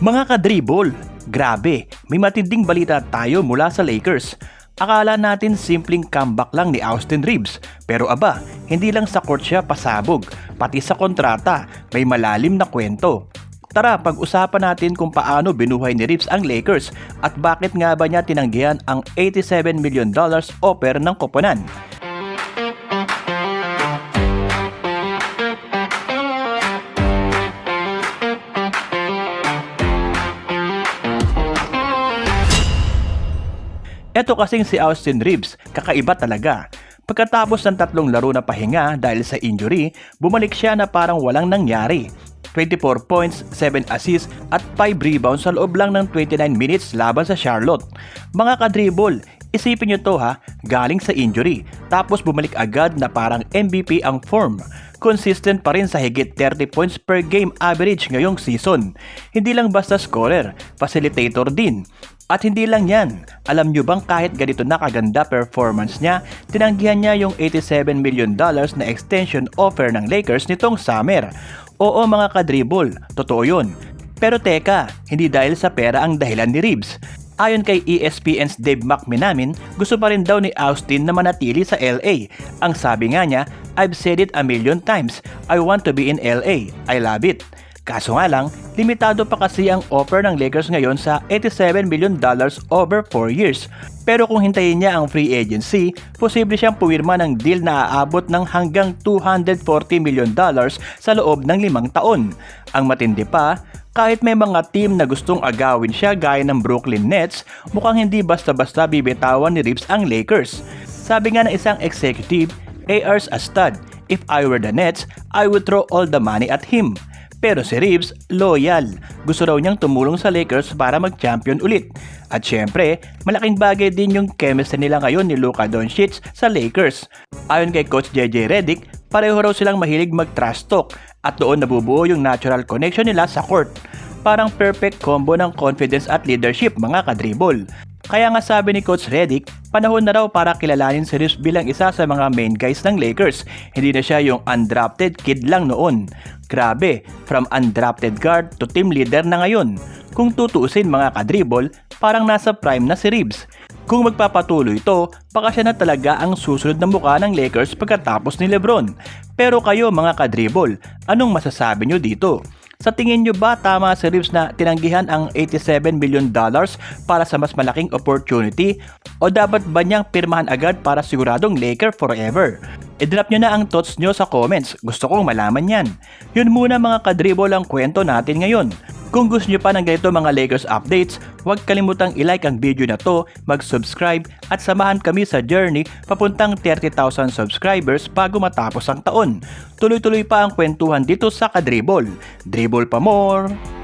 Mga kadribol, grabe, may matinding balita tayo mula sa Lakers. Akala natin simpleng comeback lang ni Austin Reeves, pero aba, hindi lang sa court siya pasabog, pati sa kontrata, may malalim na kwento. Tara, pag-usapan natin kung paano binuhay ni Reeves ang Lakers at bakit nga ba niya tinanggihan ang 87 million dollars offer ng koponan. Eto kasing si Austin Reeves, kakaiba talaga. Pagkatapos ng tatlong laro na pahinga dahil sa injury, bumalik siya na parang walang nangyari. 24 points, 7 assists at 5 rebounds sa loob lang ng 29 minutes laban sa Charlotte. Mga kadribol, isipin nyo to ha, galing sa injury, tapos bumalik agad na parang MVP ang form. Consistent pa rin sa higit 30 points per game average ngayong season. Hindi lang basta scorer, facilitator din. At hindi lang yan, alam nyo bang kahit ganito na kaganda performance niya, tinanggihan niya yung 87 million dollars na extension offer ng Lakers nitong summer. Oo mga kadribol, totoo yun. Pero teka, hindi dahil sa pera ang dahilan ni Reeves. Ayon kay ESPN's Dave McMenamin, gusto pa rin daw ni Austin na manatili sa LA. Ang sabi nga niya, I've said it a million times, I want to be in LA, I love it. Kaso nga lang, limitado pa kasi ang offer ng Lakers ngayon sa 87 million dollars over 4 years. Pero kung hintayin niya ang free agency, posible siyang puwirma ng deal na aabot ng hanggang 240 million dollars sa loob ng limang taon. Ang matindi pa, kahit may mga team na gustong agawin siya gaya ng Brooklyn Nets, mukhang hindi basta-basta bibitawan ni Reeves ang Lakers. Sabi nga ng isang executive, AR's a stud. If I were the Nets, I would throw all the money at him. Pero si Reeves, loyal. Gusto raw niyang tumulong sa Lakers para mag-champion ulit. At syempre, malaking bagay din yung chemistry nila ngayon ni Luka Doncic sa Lakers. Ayon kay Coach JJ Redick, pareho raw silang mahilig mag-trash talk at doon nabubuo yung natural connection nila sa court. Parang perfect combo ng confidence at leadership mga kadribol. Kaya nga sabi ni Coach Redick, panahon na raw para kilalanin si Reeves bilang isa sa mga main guys ng Lakers. Hindi na siya yung undrafted kid lang noon. Grabe, from undrafted guard to team leader na ngayon. Kung tutuusin mga kadribol, parang nasa prime na si Reeves. Kung magpapatuloy ito, baka siya na talaga ang susunod na mukha ng Lakers pagkatapos ni Lebron. Pero kayo mga kadribol, anong masasabi nyo dito? Sa tingin nyo ba tama si Reeves na tinanggihan ang 87 million dollars para sa mas malaking opportunity? O dapat ba niyang pirmahan agad para siguradong Laker forever? I-drop nyo na ang thoughts nyo sa comments. Gusto kong malaman yan. Yun muna mga kadribol ang kwento natin ngayon. Kung gusto nyo pa ng ganito mga Lakers updates, huwag kalimutang i-like ang video na to, mag-subscribe at samahan kami sa journey papuntang 30,000 subscribers bago matapos ang taon. Tuloy-tuloy pa ang kwentuhan dito sa Kadribol. Dribble pa more!